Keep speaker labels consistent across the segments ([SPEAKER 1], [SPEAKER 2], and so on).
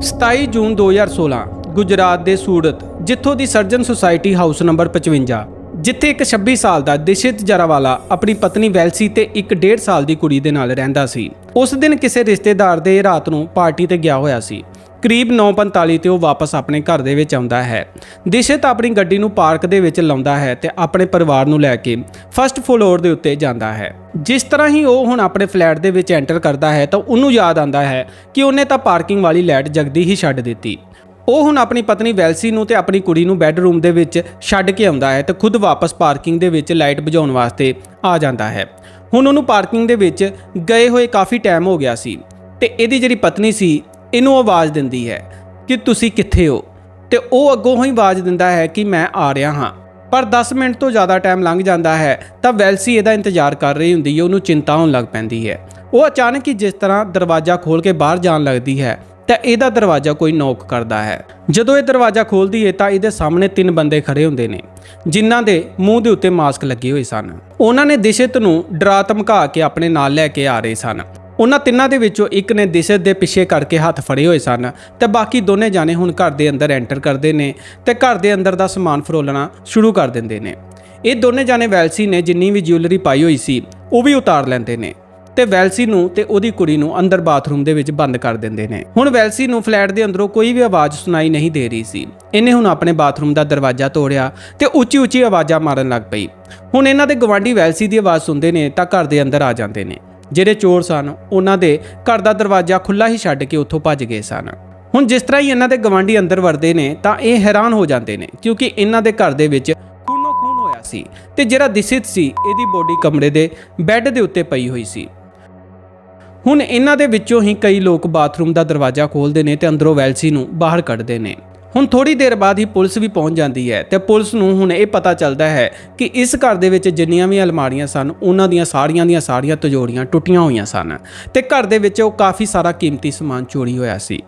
[SPEAKER 1] 27 ਜੂਨ 2016 ਗੁਜਰਾਤ ਦੇ ਸੂਰਤ, ਜਿੱਥੋਂ ਦੀ ਸਰਜਨ ਸੁਸਾਇਟੀ ਹਾਊਸ ਨੰਬਰ 55 ਜਿੱਥੇ ਇੱਕ 26 ਸਾਲ ਦਾ ਦਿਸ਼ਿਤ ਜਰਾਵਾਲਾ ਆਪਣੀ ਪਤਨੀ ਵੈਲਸੀ ਤੇ ਇੱਕ 1.5 ਸਾਲ ਦੀ ਕੁੜੀ ਦੇ ਨਾਲ ਰਹਿੰਦਾ ਸੀ। ਉਸ ਦਿਨ ਕਿਸੇ ਰਿਸ਼ਤੇਦਾਰ ਦੇ ਰਾਤ ਨੂੰ ਪਾਰਟੀ ਤੇ ਗਿਆ ਹੋਇਆ ਸੀ। ਕਰੀਬ 9:45 ਤੇ ਉਹ ਵਾਪਸ ਆਪਣੇ ਘਰ ਦੇ ਵਿੱਚ ਆਉਂਦਾ ਹੈ। ਦਿਸ਼ਿਤ ਆਪਣੀ ਗੱਡੀ ਨੂੰ ਪਾਰਕ ਦੇ ਵਿੱਚ ਲਾਉਂਦਾ ਹੈ ਤੇ ਆਪਣੇ ਪਰਿਵਾਰ ਨੂੰ ਲੈ ਕੇ ਫਸਟ ਫਲੋਰ ਦੇ ਉੱਤੇ ਜਾਂਦਾ ਹੈ। ਜਿਸ ਤਰ੍ਹਾਂ ਹੀ ਉਹ ਹੁਣ ਆਪਣੇ ਫਲੈਟ ਦੇ ਵਿੱਚ ਐਂਟਰ ਕਰਦਾ ਹੈ ਤਾਂ ਉਹਨੂੰ ਯਾਦ ਆਉਂਦਾ ਹੈ ਕਿ ਉਹਨੇ ਤਾਂ ਪਾਰਕਿੰਗ ਵਾਲੀ ਲਾਈਟ ਜਗਦੀ ਹੀ ਛੱਡ ਦਿੱਤੀ। ਉਹ ਹੁਣ ਆਪਣੀ ਪਤਨੀ ਵੈਲਸੀ ਨੂੰ ਤੇ ਆਪਣੀ ਕੁੜੀ ਨੂੰ ਬੈੱਡਰੂਮ ਦੇ ਵਿੱਚ ਛੱਡ ਕੇ ਆਉਂਦਾ ਹੈ ਤੇ ਖੁਦ ਵਾਪਸ ਪਾਰਕਿੰਗ ਦੇ ਵਿੱਚ ਲਾਈਟ ਬੁਝਾਉਣ ਵਾਸਤੇ ਆ ਜਾਂਦਾ ਹੈ। ਹੁਣ ਉਹਨੂੰ ਪਾਰਕਿੰਗ ਦੇ ਵਿੱਚ ਗਏ ਹੋਏ ਕਾਫੀ ਟਾਈਮ ਹੋ ਗਿਆ ਸੀ ਤੇ ਇਹਦੀ ਜਿਹੜੀ ਪਤਨੀ ਸੀ ਇਹਨੂੰ ਆਵਾਜ਼ ਦਿੰਦੀ ਹੈ ਕਿ ਤੁਸੀਂ ਕਿੱਥੇ ਹੋ? ਤੇ ਉਹ ਅੱਗੋਂ ਹੀ ਆਵਾਜ਼ ਦਿੰਦਾ ਹੈ ਕਿ ਮੈਂ ਆ ਰਿਹਾ ਹਾਂ। ਪਰ 10 ਮਿੰਟ ਤੋਂ ਜ਼ਿਆਦਾ ਟਾਈਮ ਲੰਘ ਜਾਂਦਾ ਹੈ, ਤਾਂ ਵੈਲਸੀ ਇਹਦਾ ਇੰਤਜ਼ਾਰ ਕਰ ਰਹੀ ਹੁੰਦੀ ਹੈ, ਉਹਨੂੰ ਚਿੰਤਾ ਹੋਣ ਲੱਗ ਪੈਂਦੀ ਹੈ। ਉਹ ਅਚਾਨਕ ਹੀ ਜਿਸ ਤਰ੍ਹਾਂ ਦਰਵਾਜ਼ਾ ਖੋਲ ਕੇ ਬਾਹਰ ਜਾਣ ਲੱਗਦੀ ਹੈ, ਤਾਂ ਇਹਦਾ ਦਰਵਾਜ਼ਾ ਕੋਈ ਨੋਕ ਕਰਦਾ ਹੈ। ਜਦੋਂ ਇਹ ਦਰਵਾਜ਼ਾ ਖੋਲਦੀ ਹੈ, ਤਾਂ ਇਹਦੇ ਸਾਹਮਣੇ ਤਿੰਨ ਬੰਦੇ ਖੜੇ ਹੁੰਦੇ ਨੇ, ਜਿਨ੍ਹਾਂ ਦੇ ਮੂੰਹ ਦੇ ਉੱਤੇ ਮਾਸਕ ਲੱਗੇ ਹੋਏ ਸਨ। ਉਹਨਾਂ ਨੇ ਦਿਸ਼ਿਤ ਨੂੰ ਡਰਾ ਧਮਕਾ ਕੇ ਆਪਣੇ ਨਾਲ ਲੈ ਕੇ ਆ ਰਹੇ ਸਨ। ਉਹਨਾਂ ਤਿੰਨਾਂ ਦੇ ਵਿੱਚੋਂ ਇੱਕ ਨੇ ਦਿਸ਼ਤ ਦੇ ਪਿੱਛੇ ਕਰਕੇ ਹੱਥ ਫੜੇ ਹੋਏ ਸਨ ਤੇ ਬਾਕੀ ਦੋਨੇ ਜਾਣੇ ਹੁਣ ਘਰ ਦੇ ਅੰਦਰ ਐਂਟਰ ਕਰਦੇ ਨੇ ਤੇ ਘਰ ਦੇ ਅੰਦਰ ਦਾ ਸਮਾਨ ਫਰੋਲਣਾ ਸ਼ੁਰੂ ਕਰ ਦਿੰਦੇ ਨੇ। ਇਹ ਦੋਨੇ ਜਾਣੇ ਵੈਲਸੀ ਨੇ ਜਿੰਨੀ ਵੀ ਜਿਊਲਰੀ ਪਾਈ ਹੋਈ ਸੀ, ਉਹ ਵੀ ਉਤਾਰ ਲੈਂਦੇ ਨੇ ਤੇ ਵੈਲਸੀ ਨੂੰ ਤੇ ਉਹਦੀ ਕੁੜੀ ਨੂੰ ਅੰਦਰ ਬਾਥਰੂਮ ਦੇ ਵਿੱਚ ਬੰਦ ਕਰ ਦਿੰਦੇ ਨੇ। ਹੁਣ ਵੈਲਸੀ ਨੂੰ ਫਲੈਟ ਦੇ ਅੰਦਰੋਂ ਕੋਈ ਵੀ ਆਵਾਜ਼ ਸੁਣਾਈ ਨਹੀਂ ਦੇ ਰਹੀ ਸੀ। ਇਹਨੇ ਹੁਣ ਆਪਣੇ ਬਾਥਰੂਮ ਦਾ ਦਰਵਾਜ਼ਾ ਤੋੜਿਆ ਤੇ ਉੱਚੀ ਉੱਚੀ ਆਵਾਜ਼ਾਂ ਮਾਰਨ ਲੱਗ ਪਈ। ਹੁਣ ਇਹਨਾਂ ਦੇ ਗਵਾਂਢੀ ਵੈਲਸੀ ਦੀ ਆਵਾਜ਼ ਸੁਣਦੇ ਨੇ ਤਾਂ ਘਰ ਦੇ ਅੰਦਰ ਆ ਜਾਂਦੇ ਨੇ। ਜਿਹੜੇ ਚੋਰ ਸਨ, ਉਹਨਾਂ ਦੇ ਘਰ ਦਾ ਦਰਵਾਜ਼ਾ ਖੁੱਲਾ ਹੀ ਛੱਡ ਕੇ ਉੱਥੋਂ ਭੱਜ ਗਏ ਸਨ। ਹੁਣ ਜਿਸ ਤਰ੍ਹਾਂ ਹੀ ਇਹਨਾਂ ਦੇ ਗਵਾਂਢੀ ਅੰਦਰ ਵੜਦੇ ਨੇ, ਤਾਂ ਇਹ ਹੈਰਾਨ ਹੋ ਜਾਂਦੇ ਨੇ, ਕਿਉਂਕਿ ਇਹਨਾਂ ਦੇ ਘਰ ਦੇ ਵਿੱਚ ਖੂਨੋ ਖੂਨ ਹੋਇਆ ਸੀ ਤੇ ਜਿਹੜਾ ਦਿਸਿਤ ਸੀ, ਇਹਦੀ ਬੋਡੀ ਕਮਰੇ ਦੇ ਬੈੱਡ ਦੇ ਉੱਤੇ ਪਈ ਹੋਈ ਸੀ। ਹੁਣ ਇਹਨਾਂ ਦੇ ਵਿੱਚੋਂ ਹੀ ਕਈ ਲੋਕ ਬਾਥਰੂਮ ਦਾ ਦਰਵਾਜ਼ਾ ਖੋਲ੍ਹਦੇ ਨੇ ਤੇ ਅੰਦਰੋਂ ਵੈਲਸੀ ਨੂੰ ਬਾਹਰ ਕੱਢਦੇ ਨੇ। ਹੁਣ ਥੋੜੀ ਦੇਰ ਬਾਅਦ ਹੀ ਪੁਲਿਸ ਵੀ ਪਹੁੰਚ ਜਾਂਦੀ ਹੈ ਤੇ ਪੁਲਿਸ ਨੂੰ ਹੁਣ ਇਹ ਪਤਾ ਚੱਲਦਾ ਹੈ ਕਿ ਇਸ ਘਰ ਦੇ ਵਿੱਚ ਜਿੰਨੀਆਂ ਵੀ ਅਲਮਾਰੀਆਂ ਸਨ, ਉਹਨਾਂ ਦੀਆਂ ਸਾਰੀਆਂ ਦੀਆਂ ਸਾਰੀਆਂ ਤਜੋੜੀਆਂ ਟੁੱਟੀਆਂ ਹੋਈਆਂ ਸਨ ਤੇ ਘਰ ਦੇ ਵਿੱਚ ਉਹ ਕਾਫੀ ਸਾਰਾ ਕੀਮਤੀ ਸਮਾਨ ਚੋਰੀ ਹੋਇਆ ਸੀ।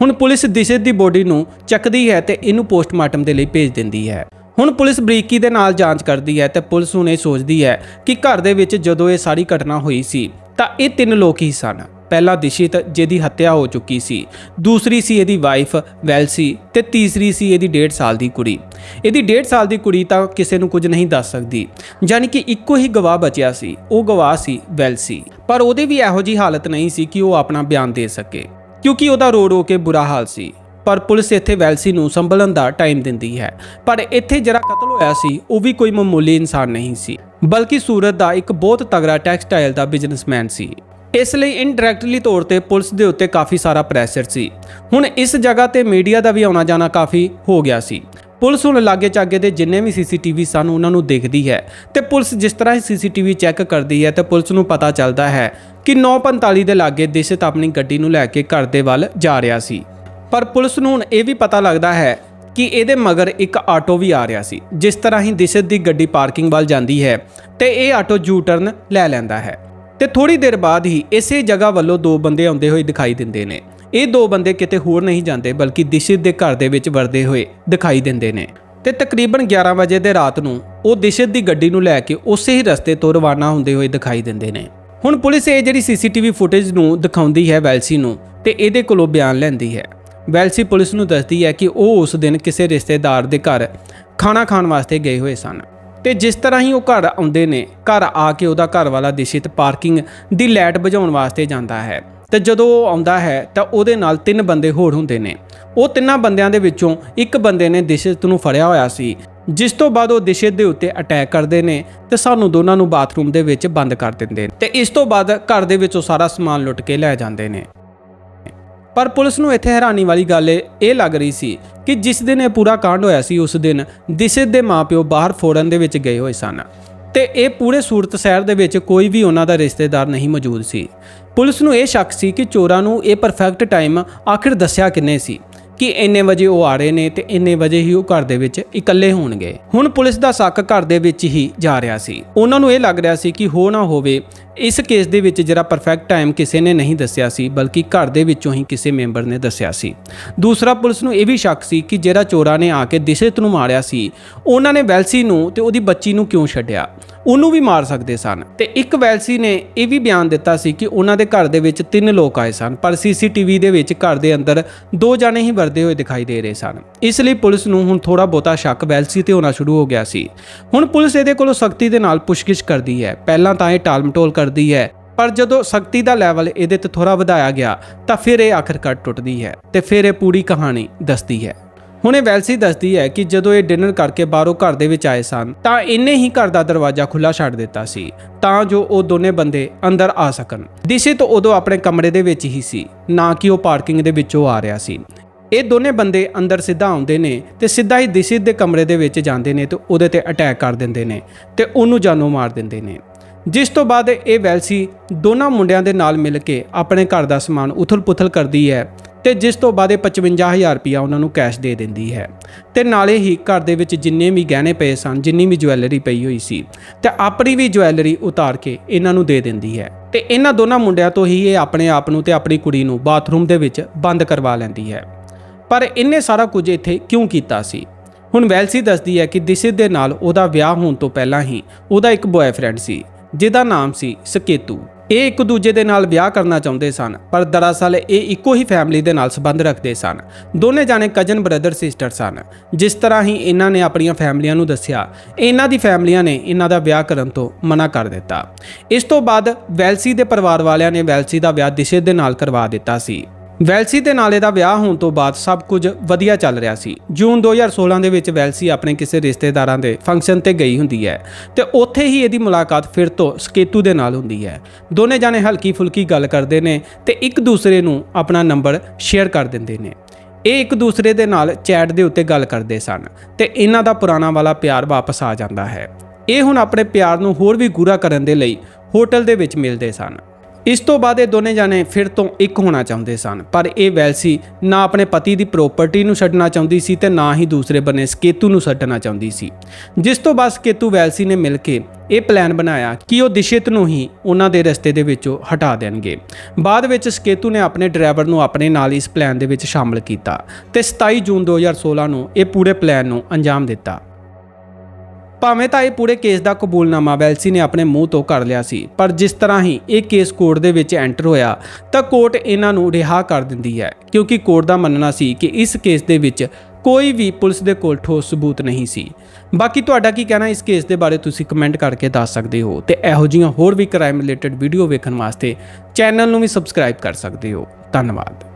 [SPEAKER 1] ਹੁਣ ਪੁਲਿਸ ਦਿਸ਼ਿਤ ਦੀ ਬੋਡੀ ਨੂੰ ਚੱਕਦੀ ਹੈ ਤੇ ਇਹਨੂੰ ਪੋਸਟਮਾਰਟਮ ਦੇ ਲਈ ਭੇਜ ਦਿੰਦੀ ਹੈ। ਹੁਣ ਪੁਲਿਸ ਬਰੀਕੀ ਦੇ ਨਾਲ ਜਾਂਚ ਕਰਦੀ ਹੈ ਤੇ ਪੁਲਿਸ ਹੁਣ ਇਹ ਸੋਚਦੀ ਹੈ ਕਿ ਘਰ ਦੇ ਵਿੱਚ ਜਦੋਂ ਇਹ ਸਾਰੀ ਘਟਨਾ ਹੋਈ ਸੀ ਤਾਂ ਇਹ ਤਿੰਨ ਲੋਕ ਹੀ ਸਨ। ਪਹਿਲਾ ਦਿਸ਼ਿਤ ਜਿਹਦੀ ਹੱਤਿਆ ਹੋ ਚੁੱਕੀ ਸੀ। ਦੂਸਰੀ ਸੀ ਇਹਦੀ ਵਾਈਫ ਵੈਲਸੀ ਤੇ ਤੀਸਰੀ ਸੀ ਇਹਦੀ 1.5 ਸਾਲ ਦੀ ਕੁੜੀ। ਇਹਦੀ 1.5 ਸਾਲ ਦੀ ਕੁੜੀ ਤਾਂ ਕਿਸੇ ਨੂੰ ਕੁਝ ਨਹੀਂ ਦੱਸ ਸਕਦੀ। ਯਾਨੀ ਕਿ ਇੱਕੋ ਹੀ ਗਵਾਹ ਬਚਿਆ ਸੀ। ਉਹ ਗਵਾਹ ਸੀ ਵੈਲਸੀ। ਪਰ ਉਹਦੀ ਵੀ ਇਹੋ ਜੀ ਹਾਲਤ ਨਹੀਂ ਸੀ ਕਿ ਉਹ ਆਪਣਾ ਬਿਆਨ ਦੇ ਸਕੇ। ਕਿਉਂਕਿ ਉਹਦਾ ਰੋ ਰੋ ਕੇ ਬੁਰਾ ਹਾਲ ਸੀ। ਪਰ ਪੁਲਿਸ ਇੱਥੇ ਵੈਲਸੀ ਨੂੰ ਸੰਭਲਣ ਦਾ ਟਾਈਮ ਦਿੰਦੀ ਹੈ। ਪਰ ਇੱਥੇ ਜਿਹੜਾ ਕਤਲ ਹੋਇਆ ਸੀ, ਉਹ ਵੀ ਕੋਈ ਮਾਮੂਲੀ ਇਨਸਾਨ ਨਹੀਂ ਸੀ। ਬਲਕਿ ਸੂਰਤ ਦਾ ਇੱਕ ਬਹੁਤ ਤਗੜਾ ਟੈਕਸਟਾਈਲ ਦਾ ਬਿਜ਼ਨਸਮੈਨ ਸੀ। ਇਸ ਲਈ ਇਨਡਾਇਰੈਕਟਲੀ ਤੌਰ ਤੇ ਪੁਲਿਸ ਦੇ ਉੱਤੇ ਕਾਫੀ ਸਾਰਾ ਪ੍ਰੈਸ਼ਰ ਸੀ। ਹੁਣ ਇਸ ਜਗ੍ਹਾ ਤੇ ਮੀਡੀਆ ਦਾ ਵੀ ਆਉਣਾ ਜਾਣਾ ਕਾਫੀ ਹੋ ਗਿਆ ਸੀ। ਪੁਲਿਸ ਹੁਣ ਲਾਗੇ ਚਾਗੇ ਦੇ ਜਿੰਨੇ ਵੀ ਸੀਸੀਟੀਵੀ ਸਨ ਉਹਨਾਂ ਨੂੰ ਦੇਖਦੀ ਹੈ ਤੇ ਪੁਲਿਸ ਜਿਸ ਤਰ੍ਹਾਂ ਹੀ ਸੀਸੀਟੀਵੀ ਚੈੱਕ ਕਰਦੀ ਹੈ ਤੇ ਪੁਲਿਸ ਨੂੰ ਪਤਾ ਚੱਲਦਾ ਹੈ ਕਿ 9:45 ਦੇ ਲਾਗੇ ਦਿਸ਼ਤ ਆਪਣੀ ਗੱਡੀ ਨੂੰ ਲੈ ਕੇ ਘਰ ਦੇ ਵੱਲ ਜਾ ਰਿਹਾ ਸੀ। ਪਰ ਪੁਲਿਸ ਨੂੰ ਹੁਣ ਇਹ ਵੀ ਪਤਾ ਲੱਗਦਾ ਹੈ ਕਿ ਇਹਦੇ ਮਗਰ ਇੱਕ ਆਟੋ ਵੀ ਆ ਰਿਹਾ ਸੀ, ਜਿਸ ਤਰ੍ਹਾਂ ਹੀ ਦਿਸ਼ਤ ਦੀ ਗੱਡੀ ਪਾਰਕਿੰਗ ਵੱਲ ਜਾਂਦੀ ਹੈ ਤੇ ਇਹ ਆਟੋ ਯੂ ਟਰਨ ਲੈ ਲੈਂਦਾ ਹੈ। ਤੇ ਥੋੜੀ ਦੇਰ ਬਾਅਦ ਹੀ ਇਸੇ ਜਗ੍ਹਾ ਵੱਲੋਂ ਦੋ ਬੰਦੇ ਆਉਂਦੇ ਹੋਏ ਦਿਖਾਈ ਦਿੰਦੇ ਨੇ। ਇਹ ਦੋ ਬੰਦੇ ਕਿਤੇ ਹੋਰ ਨਹੀਂ ਜਾਂਦੇ, ਬਲਕਿ ਦਿਸ਼ਿਤ ਦੇ ਘਰ ਦੇ ਵਿੱਚ ਵਰਦੇ ਹੋਏ ਦਿਖਾਈ ਦਿੰਦੇ ਨੇ। ਤੇ ਤਕਰੀਬਨ 11 ਵਜੇ ਦੇ ਰਾਤ ਨੂੰ ਉਹ ਦਿਸ਼ਿਤ ਦੀ ਗੱਡੀ ਨੂੰ ਲੈ ਕੇ ਉਸੇ ਹੀ ਰਸਤੇ ਤੋਂ ਰਵਾਨਾ ਹੁੰਦੇ ਹੋਏ ਦਿਖਾਈ ਦਿੰਦੇ ਨੇ। ਹੁਣ ਪੁਲਿਸ ਇਹ ਜਿਹੜੀ ਸੀਸੀਟੀਵੀ ਫੁਟੇਜ ਨੂੰ ਦਿਖਾਉਂਦੀ ਹੈ ਵੈਲਸੀ ਨੂੰ, ਤੇ ਇਹਦੇ ਕੋਲੋਂ ਬਿਆਨ ਲੈਂਦੀ ਹੈ। ਵੈਲਸੀ ਪੁਲਿਸ ਨੂੰ ਦੱਸਦੀ ਹੈ ਕਿ ਉਹ ਉਸ ਦਿਨ ਕਿਸੇ ਰਿਸ਼ਤੇਦਾਰ ਦੇ ਘਰ ਖਾਣਾ ਖਾਣ ਵਾਸਤੇ ਗਏ ਹੋਏ ਸਨ। ਤੇ ਜਿਸ ਤਰ੍ਹਾਂ ਹੀ ਉਹ ਘਰ ਆਉਂਦੇ ਨੇ, ਘਰ ਆ ਕੇ ਉਹਦਾ ਘਰ ਵਾਲਾ ਦਿਸ਼ਿਤ ਪਾਰਕਿੰਗ ਦੀ ਲਾਈਟ ਬੁਝਾਉਣ ਵਾਸਤੇ ਜਾਂਦਾ ਹੈ। ਤੇ ਜਦੋਂ ਉਹ ਆਉਂਦਾ ਹੈ, ਤਾਂ ਉਹਦੇ ਨਾਲ ਤਿੰਨ ਬੰਦੇ ਹੋਰ ਹੁੰਦੇ ਨੇ। ਉਹ ਤਿੰਨਾਂ ਬੰਦਿਆਂ ਦੇ ਵਿੱਚੋਂ ਇੱਕ ਬੰਦੇ ਨੇ ਦਿਸ਼ਿਤ ਨੂੰ ਫੜਿਆ ਹੋਇਆ ਸੀ, ਜਿਸ ਤੋਂ ਬਾਅਦ ਉਹ ਦਿਸ਼ਿਤ ਦੇ ਉੱਤੇ ਅਟੈਕ ਕਰਦੇ ਨੇ ਤੇ ਸਾਨੂੰ ਦੋਨਾਂ ਨੂੰ ਬਾਥਰੂਮ ਦੇ ਵਿੱਚ ਬੰਦ ਕਰ ਦਿੰਦੇ ਨੇ। ਤੇ ਇਸ ਤੋਂ ਬਾਅਦ ਘਰ ਦੇ ਵਿੱਚੋਂ ਸਾਰਾ ਸਮਾਨ ਲੁੱਟ ਕੇ ਲੈ ਜਾਂਦੇ ਨੇ। ਪਰ ਪੁਲਿਸ ਨੂੰ ਇੱਥੇ ਹੈਰਾਨੀ ਵਾਲੀ ਗੱਲ ਇਹ ਲੱਗ ਰਹੀ ਸੀ ਕਿ ਜਿਸ ਦਿਨ ਇਹ ਪੂਰਾ ਕਾਂਡ ਹੋਇਆ ਸੀ, ਉਸ ਦਿਨ ਦਿਸਿਤ ਦੇ ਮਾਪਿਓ ਬਾਹਰ ਫੋਰਨ ਦੇ ਵਿੱਚ ਗਏ ਹੋਏ ਸਨ। ਤੇ ਇਹ ਪੂਰੇ ਸੂਰਤ ਸ਼ਹਿਰ ਦੇ ਵਿੱਚ ਕੋਈ ਵੀ ਉਹਨਾਂ ਦਾ ਰਿਸ਼ਤੇਦਾਰ ਨਹੀਂ ਮੌਜੂਦ ਸੀ। ਪੁਲਿਸ ਨੂੰ ਇਹ ਸ਼ੱਕ ਸੀ ਕਿ ਚੋਰਾਂ ਨੂੰ ਇਹ ਪਰਫੈਕਟ ਟਾਈਮ ਆਖਿਰ ਦੱਸਿਆ ਕਿੰਨੇ ਸੀ। ਕਿ ਇੰਨੇ ਵਜੇ ਉਹ ਆ ਰਹੇ ਨੇ ਤੇ ਇੰਨੇ ਵਜੇ ਹੀ ਉਹ ਘਰ ਦੇ ਵਿੱਚ ਇਕੱਲੇ ਹੋਣਗੇ। ਹੁਣ ਪੁਲਿਸ ਦਾ ਸ਼ੱਕ ਘਰ ਦੇ ਵਿੱਚ ਹੀ ਜਾ ਰਿਹਾ ਸੀ। ਉਹਨਾਂ ਨੂੰ ਇਹ ਲੱਗ ਰਿਹਾ ਸੀ ਕਿ ਹੋ ਨਾ ਹੋਵੇ, ਇਸ ਕੇਸ ਦੇ ਵਿੱਚ ਜਿਹੜਾ ਪਰਫੈਕਟ ਟਾਈਮ ਕਿਸੇ ਨੇ ਨਹੀਂ ਦੱਸਿਆ ਸੀ, ਬਲਕਿ ਘਰ ਦੇ ਵਿੱਚੋਂ ਹੀ ਕਿਸੇ ਮੈਂਬਰ ਨੇ ਦੱਸਿਆ ਸੀ। ਦੂਸਰਾ ਪੁਲਿਸ ਨੂੰ ਇਹ ਵੀ ਸ਼ੱਕ ਸੀ ਕਿ ਜਿਹੜਾ ਚੋਰਾ ਨੇ ਆ ਕੇ ਦਿਸ਼ਿਤ ਨੂੰ ਮਾਰਿਆ ਸੀ, ਉਹਨਾਂ ਨੇ ਵੈਲਸੀ ਨੂੰ ਤੇ ਉਹਦੀ ਬੱਚੀ ਨੂੰ ਕਿਉਂ ਛੱਡਿਆ? ਉਹਨੂੰ ਵੀ ਮਾਰ ਸਕਦੇ ਸਨ। ਤੇ ਇੱਕ ਵੈਲਸੀ ਨੇ ਇਹ ਵੀ ਬਿਆਨ ਦਿੱਤਾ ਸੀ ਕਿ ਉਹਨਾਂ ਦੇ ਘਰ ਦੇ ਵਿੱਚ ਤਿੰਨ ਲੋਕ ਆਏ ਸਨ, ਪਰ ਸੀਸੀਟੀਵੀ ਦੇ ਵਿੱਚ ਘਰ ਦੇ ਅੰਦਰ ਦੋ ਜਾਣੇ ਹੀ ਵਰਦੇ ਹੋਏ ਦਿਖਾਈ ਦੇ ਰਹੇ ਸਨ। ਇਸ ਲਈ ਪੁਲਿਸ ਨੂੰ ਹੁਣ ਥੋੜਾ ਬਹੁਤਾ ਸ਼ੱਕ ਵੈਲਸੀ ਤੇ ਹੋਣਾ ਸ਼ੁਰੂ ਹੋ ਗਿਆ ਸੀ। ਹੁਣ ਪੁਲਿਸ ਇਹਦੇ ਕੋਲੋਂ ਸਖਤੀ ਦੇ ਨਾਲ ਪੁੱਛਗਿੱਛ ਕਰਦੀ ਹੈ। ਪਹਿਲਾਂ ਤਾਂ ਇਹ ਟਾਲਮਟੋਲ ਕਰਦੀ ਹੈ, ਪਰ ਜਦੋਂ ਸਖਤੀ ਦਾ ਲੈਵਲ ਇਹਦੇ ਤੇ ਥੋੜਾ ਵਧਾਇਆ ਗਿਆ, ਤਾਂ ਫਿਰ ਇਹ ਆਖਰਕਾਰ ਟੁੱਟਦੀ ਹੈ ਤੇ ਫਿਰ ਇਹ ਪੂਰੀ ਕਹਾਣੀ ਦੱਸਦੀ ਹੈ। ਹੁਣੇ ਵੈਲਸੀ ਦੱਸਦੀ ਹੈ ਕਿ ਜਦੋਂ ਇਹ ਡਿਨਰ ਕਰਕੇ ਬਾਹਰੋਂ ਘਰ ਦੇ ਵਿੱਚ ਆਏ ਸਨ, ਤਾਂ ਇਹਨੇ ਹੀ ਘਰ ਦਾ ਦਰਵਾਜ਼ਾ ਖੁੱਲਾ ਛੱਡ ਦਿੱਤਾ ਸੀ, ਤਾਂ ਜੋ ਉਹ ਦੋਨੇ ਬੰਦੇ ਅੰਦਰ ਆ ਸਕਣ। ਦਿਸ਼ਿਤ ਉਦੋਂ ਆਪਣੇ ਕਮਰੇ ਦੇ ਵਿੱਚ ਹੀ ਸੀ, ਨਾ ਕਿ ਉਹ ਪਾਰਕਿੰਗ ਦੇ ਵਿੱਚੋਂ ਆ ਰਿਹਾ ਸੀ। ਇਹ ਦੋਨੇ ਬੰਦੇ ਅੰਦਰ ਸਿੱਧਾ ਆਉਂਦੇ ਨੇ ਤੇ ਸਿੱਧਾ ਹੀ ਦਿਸ਼ਿਤ ਦੇ ਕਮਰੇ ਦੇ ਵਿੱਚ ਜਾਂਦੇ ਨੇ ਤੇ ਉਹਦੇ ਤੇ ਅਟੈਕ ਕਰ ਦਿੰਦੇ ਨੇ ਤੇ ਉਹਨੂੰ ਜਾਨੋਂ ਮਾਰ ਦਿੰਦੇ ਨੇ। ਜਿਸ ਤੋਂ ਬਾਅਦ ਇਹ ਵੈਲਸੀ ਦੋਨਾਂ ਮੁੰਡਿਆਂ ਦੇ ਨਾਲ ਮਿਲ ਕੇ ਆਪਣੇ ਘਰ ਦਾ ਸਮਾਨ ਉਥਲ-ਪੁਥਲ ਕਰਦੀ ਹੈ ਤੇ ਜਿਸ ਤੋਂ ਬਾਅਦ ਇਹ 55000 ਰੁਪਇਆ ਉਹਨਾਂ ਨੂੰ ਕੈਸ਼ ਦੇ ਦਿੰਦੀ ਹੈ। ਤੇ ਨਾਲੇ ਹੀ ਘਰ ਦੇ ਵਿੱਚ ਜਿੰਨੇ ਵੀ ਗਹਿਣੇ ਪਏ ਸਨ, ਜਿੰਨੀ ਵੀ ਜੁਐਲਰੀ ਪਈ ਹੋਈ ਸੀ, ਤੇ ਆਪਣੀ ਵੀ ਜੁਐਲਰੀ ਉਤਾਰ ਕੇ ਇਹਨਾਂ ਨੂੰ ਦੇ ਦਿੰਦੀ ਹੈ। ਤੇ ਇਹਨਾਂ ਦੋਨਾਂ ਮੁੰਡਿਆਂ ਤੋਂ ਹੀ ਇਹ ਆਪਣੇ ਆਪ ਨੂੰ ਤੇ ਆਪਣੀ ਕੁੜੀ ਨੂੰ ਬਾਥਰੂਮ ਦੇ ਵਿੱਚ ਬੰਦ ਕਰਵਾ ਲੈਂਦੀ ਹੈ। ਪਰ ਇਹਨੇ ਸਾਰਾ ਕੁਝ ਇੱਥੇ ਕਿਉਂ ਕੀਤਾ ਸੀ? ਹੁਣ ਵੈਲਸੀ ਦੱਸਦੀ ਹੈ ਕਿ ਦਿਸਿਤ ਦੇ ਨਾਲ ਉਹਦਾ ਵਿਆਹ ਹੋਣ ਤੋਂ ਪਹਿਲਾਂ ਹੀ ਉਹਦਾ ਇੱਕ ਬॉयਫ੍ਰੈਂਡ ਸੀ, ਜਿਹਦਾ ਨਾਮ ਸੀ ਸਕੇਤੂ। ਇਹ ਇੱਕ ਦੂਜੇ ਦੇ ਨਾਲ ਵਿਆਹ ਕਰਨਾ ਚਾਹੁੰਦੇ ਸਨ, ਪਰ ਦਰਅਸਲ ਇਹ ਇੱਕੋ ਹੀ ਫੈਮਿਲੀ ਦੇ ਨਾਲ ਸੰਬੰਧ ਰੱਖਦੇ ਸਨ। ਦੋਨੇ ਜਾਣੇ ਕਜ਼ਨ ਬ੍ਰਦਰ ਸਿਸਟਰ ਸਨ। ਜਿਸ ਤਰ੍ਹਾਂ ਹੀ ਇਹਨਾਂ ਨੇ ਆਪਣੀਆਂ ਫੈਮਲੀਆਂ ਨੂੰ ਦੱਸਿਆ, ਇਹਨਾਂ ਦੀ ਫੈਮਲੀਆਂ ਨੇ ਇਹਨਾਂ ਦਾ ਵਿਆਹ ਕਰਨ ਤੋਂ ਮਨਾ ਕਰ ਦਿੱਤਾ। ਇਸ ਤੋਂ ਬਾਅਦ ਵੈਲਸੀ ਦੇ ਪਰਿਵਾਰ ਵਾਲਿਆਂ ਨੇ ਵੈਲਸੀ ਦਾ ਵਿਆਹ ਦਿਸ਼ੇ ਦੇ ਨਾਲ ਕਰਵਾ ਦਿੱਤਾ ਸੀ। ਵੈਲਸੀ ਦੇ ਨਾਲੇ ਦਾ ਵਿਆਹ ਹੋਣ ਤੋਂ ਬਾਅਦ ਸਭ ਕੁਝ ਵਧੀਆ ਚੱਲ ਰਿਹਾ ਸੀ। ਜੂਨ 2016 ਦੇ ਵਿੱਚ ਵੈਲਸੀ ਆਪਣੇ ਕਿਸੇ ਰਿਸ਼ਤੇਦਾਰਾਂ ਦੇ ਫੰਕਸ਼ਨ ਤੇ ਗਈ ਹੁੰਦੀ ਹੈ ਤੇ ਉੱਥੇ ਹੀ ਇਹਦੀ ਮੁਲਾਕਾਤ ਫਿਰ ਤੋਂ ਸਕੇਤੂ ਦੇ ਨਾਲ ਹੁੰਦੀ ਹੈ। ਦੋਨੇ ਜਾਣੇ ਹਲਕੀ ਫੁਲਕੀ ਗੱਲ ਕਰਦੇ ਨੇ ਤੇ ਇੱਕ ਦੂਸਰੇ ਨੂੰ ਆਪਣਾ ਨੰਬਰ ਸ਼ੇਅਰ ਕਰ ਦਿੰਦੇ ਨੇ। ਇਹ ਇੱਕ ਦੂਸਰੇ ਦੇ ਨਾਲ ਚੈਟ ਦੇ ਉੱਤੇ ਗੱਲ ਕਰਦੇ ਸਨ ਤੇ ਇਹਨਾਂ ਦਾ ਪੁਰਾਣਾ ਵਾਲਾ ਪਿਆਰ ਵਾਪਸ ਆ ਜਾਂਦਾ ਹੈ। ਇਹ ਹੁਣ ਆਪਣੇ ਪਿਆਰ ਨੂੰ ਹੋਰ ਵੀ ਗੂਰਾ ਕਰਨ ਦੇ ਲਈ ਹੋਟਲ ਦੇ ਵਿੱਚ ਮਿਲਦੇ ਸਨ। ਇਸ ਤੋਂ ਬਾਅਦ ਇਹ ਦੋਨੇ ਜਾਣੇ ਫਿਰ ਤੋਂ ਇੱਕ ਹੋਣਾ ਚਾਹੁੰਦੇ ਸਨ, ਪਰ ਇਹ ਵੈਲਸੀ ਨਾ ਆਪਣੇ ਪਤੀ ਦੀ ਪ੍ਰਾਪਰਟੀ ਨੂੰ ਛੱਡਣਾ ਚਾਹੁੰਦੀ ਸੀ ਤੇ ਨਾ ਹੀ ਦੂਸਰੇ ਬੰਨੇ ਸਕੇਤੂ ਨੂੰ ਛੱਡਣਾ ਚਾਹੁੰਦੀ ਸੀ। ਜਿਸ ਤੋਂ ਬਾਅਦ ਸਕੇਤੂ ਵੈਲਸੀ ਨੇ ਮਿਲ ਕੇ ਇਹ ਪਲਾਨ ਬਣਾਇਆ ਕਿ ਉਹ ਦਿਸ਼ਿਤ ਨੂੰ ਹੀ ਉਹਨਾਂ ਦੇ ਰਸਤੇ ਦੇ ਵਿੱਚੋਂ ਹਟਾ ਦੇਣਗੇ। ਬਾਅਦ ਵਿੱਚ ਸਕੇਤੂ ਨੇ ਆਪਣੇ ਡਰਾਈਵਰ ਨੂੰ ਆਪਣੇ ਨਾਲ ਇਸ ਪਲਾਨ ਦੇ ਵਿੱਚ ਸ਼ਾਮਲ ਕੀਤਾ ਤੇ 27 ਜੂਨ 2016 ਨੂੰ ਇਹ ਪੂਰੇ ਪਲਾਨ ਨੂੰ ਅੰਜਾਮ ਦਿੱਤਾ। ਭਾਵੇਂ ਤਾਂ ਇਹ ਪੂਰੇ ਕੇਸ ਦਾ ਕਬੂਲਨਾਮਾ ਵੈਲਸੀ ਨੇ ਆਪਣੇ ਮੂੰਹ ਤੋਂ ਕਰ ਲਿਆ ਸੀ, ਪਰ ਜਿਸ ਤਰ੍ਹਾਂ ਹੀ ਇਹ ਕੇਸ ਕੋਰਟ ਦੇ ਵਿੱਚ ਐਂਟਰ ਹੋਇਆ, ਤਾਂ ਕੋਰਟ ਇਹਨਾਂ ਨੂੰ ਰਿਹਾ ਕਰ ਦਿੰਦੀ ਹੈ, ਕਿਉਂਕਿ ਕੋਰਟ ਦਾ ਮੰਨਣਾ ਸੀ ਕਿ ਇਸ ਕੇਸ ਦੇ ਵਿੱਚ ਕੋਈ ਵੀ ਪੁਲਿਸ ਦੇ ਕੋਲ ਠੋਸ ਸਬੂਤ ਨਹੀਂ ਸੀ। ਬਾਕੀ ਤੁਹਾਡਾ ਕੀ ਕਹਿਣਾ ਇਸ ਕੇਸ ਦੇ ਬਾਰੇ ਤੁਸੀਂ ਕਮੈਂਟ ਕਰਕੇ ਦੱਸ ਸਕਦੇ ਹੋ ਤੇ ਇਹੋ ਜਿਹੀਆਂ ਹੋਰ ਵੀ ਕ੍ਰਾਈਮ ਰਿਲੇਟਡ ਵੀਡੀਓ ਵੇਖਣ ਵਾਸਤੇ ਚੈਨਲ ਨੂੰ ਵੀ ਸਬਸਕ੍ਰਾਈਬ ਕਰ ਸਕਦੇ ਹੋ। ਧੰਨਵਾਦ।